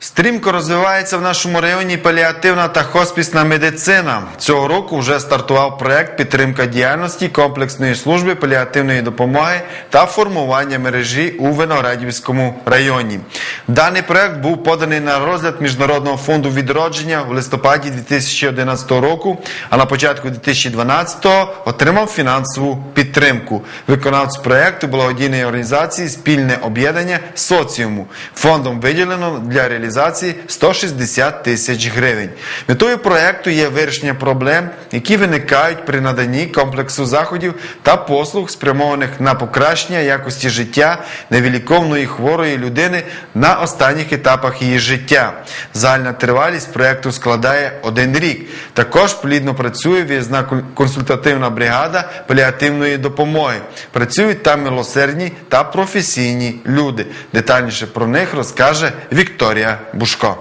Стрімко розвивається в нашому районі паліативна та хоспісна медицина. Цього року вже стартував проект підтримка діяльності комплексної служби паліативної допомоги та формування мережі у Виноградівському районі. Даний проект був поданий на розгляд Міжнародного фонду відродження в листопаді 2011 року, а на початку 2012-го отримав фінансову підтримку. Виконавцем проекту благодійної організації спільне об'єднання соціуму. Фондом виділено для реалізації 160 тисяч гривень. Метою проекту є вирішення проблем, які виникають при наданні комплексу заходів та послуг, спрямованих на покращення якості життя невіліковної хворої людини на останніх етапах її життя. Загальна тривалість проекту складає один рік. Також плідно працює в'їзна консультативна бригада паліативної допомоги. Працюють там милосердні та професійні люди. Детальніше про них розкаже Вікторія Бушко.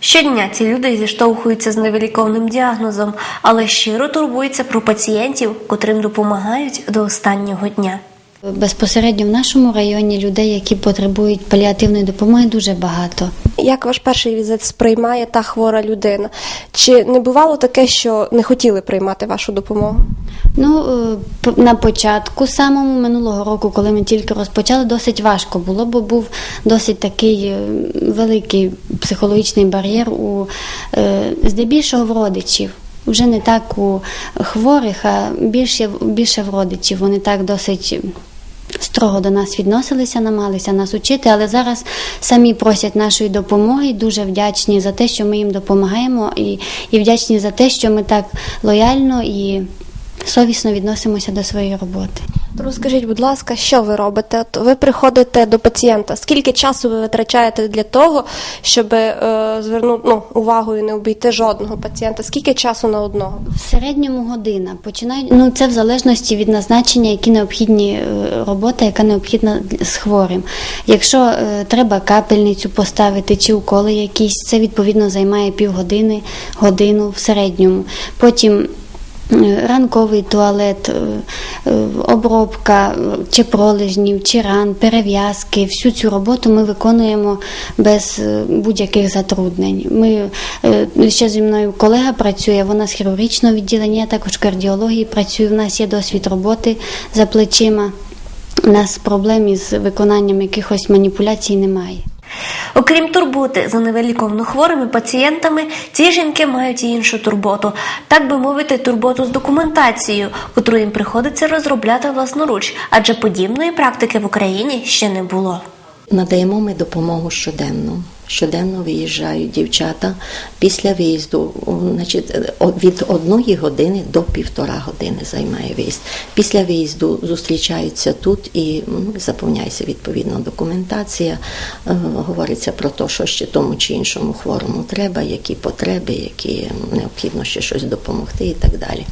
Щодня ці люди зіштовхуються з невеликовним діагнозом, але щиро турбуються про пацієнтів, котрим допомагають до останнього дня. Безпосередньо в нашому районі людей, які потребують паліативної допомоги, дуже багато. Як ваш перший візит сприймає та хвора людина? Чи не бувало таке, що не хотіли приймати вашу допомогу? Ну е, на початку самому минулого року, коли ми тільки розпочали, досить важко було, бо був досить такий е, великий психологічний бар'єр у е, здебільшого в родичів. Вже не так у хворих, а більше, більше в родичів. Вони так досить строго до нас відносилися, намагалися нас учити, але зараз самі просять нашої допомоги дуже вдячні за те, що ми їм допомагаємо, і, і вдячні за те, що ми так лояльно і совісно відносимося до своєї роботи. Розкажіть, будь ласка, що ви робите? От ви приходите до пацієнта. Скільки часу ви витрачаєте для того, щоб е, звернути ну, увагу і не обійти жодного пацієнта? Скільки часу на одного? В середньому година починають. Ну це в залежності від назначення, які необхідні е, робота, яка необхідна з хворим. Якщо е, треба капельницю поставити чи уколи якісь, це відповідно займає півгодини, годину в середньому. Потім ранковий туалет, е, е, обробка чи пролежнів, чи ран, перев'язки. Всю цю роботу ми виконуємо без е, будь-яких затруднень. Ми ще зі мною колега працює, вона з хірургічного відділення, я також кардіології працюю. У нас є досвід роботи за плечима. У нас проблем із виконанням якихось маніпуляцій немає. Окрім турботи за невеликовно хворими пацієнтами, ці жінки мають і іншу турботу, так би мовити, турботу з документацією, котру їм приходиться розробляти власноруч, адже подібної практики в Україні ще не було. Надаємо ми допомогу щоденно. Щоденно виїжджають дівчата після виїзду, значить, від одної години до півтора години займає виїзд. Після виїзду зустрічаються тут і ну, заповняється відповідна документація. Е, говориться про те, що ще тому чи іншому хворому треба, які потреби, які необхідно ще щось допомогти і так далі.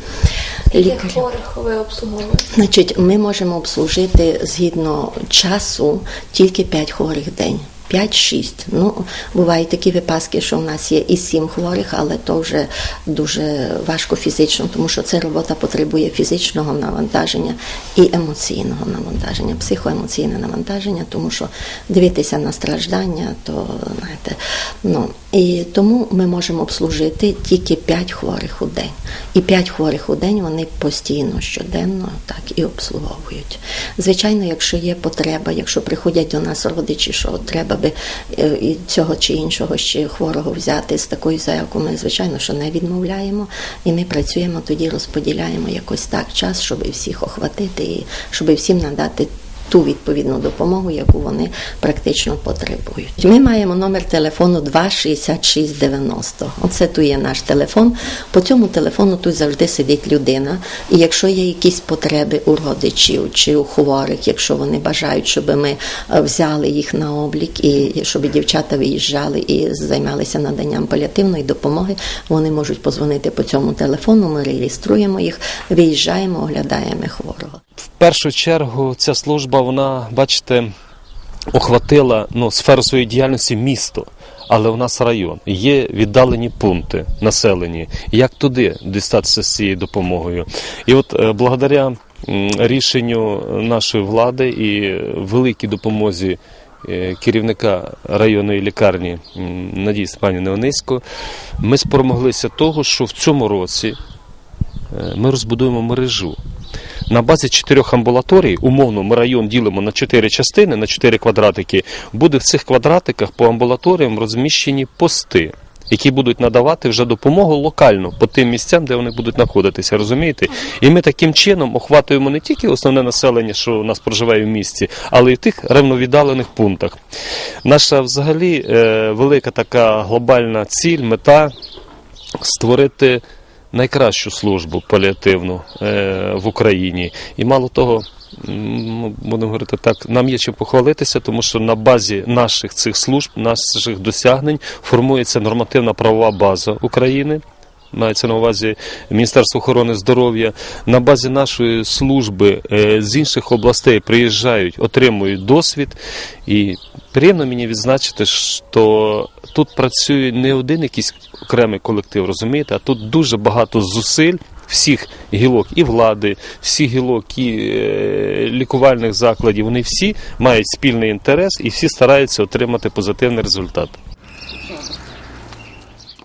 Лікарі. хворих ви обслуговуєте? Значить, ми можемо обслужити згідно часу тільки 5 хворих в день. 5-6. Ну, бувають такі випадки, що в нас є і 7 хворих, але то вже дуже важко фізично, тому що ця робота потребує фізичного навантаження і емоційного навантаження, психоемоційне навантаження, тому що дивитися на страждання, то знаєте, ну і тому ми можемо обслужити тільки 5 хворих у день. І 5 хворих у день вони постійно щоденно так і обслуговують. Звичайно, якщо є потреба, якщо приходять до нас родичі, що треба би е, цього чи іншого ще хворого взяти з такою заявкою, ми звичайно, що не відмовляємо, і ми працюємо тоді, розподіляємо якось так час, щоб всіх охватити і щоб всім надати. Ту відповідну допомогу, яку вони практично потребують. Ми маємо номер телефону 26690. Оце тут є наш телефон. По цьому телефону тут завжди сидить людина. І якщо є якісь потреби у родичів чи у хворих, якщо вони бажають, щоб ми е, взяли їх на облік і щоб дівчата виїжджали і займалися наданням паліативної допомоги, вони можуть позвонити по цьому телефону. Ми реєструємо їх, виїжджаємо, оглядаємо хворого. В першу чергу ця служба, вона, бачите, охватила ну, сферу своєї діяльності місто, але у нас район. Є віддалені пункти населені. Як туди дістатися з цією допомогою? І от е, благодаря рішенню нашої влади і великій допомозі е, керівника районної лікарні Надії Степанівни Онисько, ми спромоглися того, що в цьому році е, ми розбудуємо мережу. На базі чотирьох амбулаторій, умовно, ми район ділимо на чотири частини, на чотири квадратики. Буде в цих квадратиках по амбулаторіям розміщені пости, які будуть надавати вже допомогу локально по тим місцям, де вони будуть знаходитися. Розумієте? І ми таким чином охватуємо не тільки основне населення, що у нас проживає в місті, але й в тих ревновіддалених пунктах. Наша взагалі е, велика така глобальна ціль, мета створити найкращу службу паліативну е, в Україні. І мало того, будемо говорити так, нам є чим похвалитися, тому що на базі наших цих служб, наших досягнень формується нормативна правова база України. Мається на увазі Міністерство охорони здоров'я. На базі нашої служби е, з інших областей приїжджають, отримують досвід. І приємно мені відзначити, що тут працює не один якийсь окремий колектив, розумієте, а тут дуже багато зусиль всіх гілок і влади, всіх гілок і е, лікувальних закладів. Вони всі мають спільний інтерес і всі стараються отримати позитивний результат.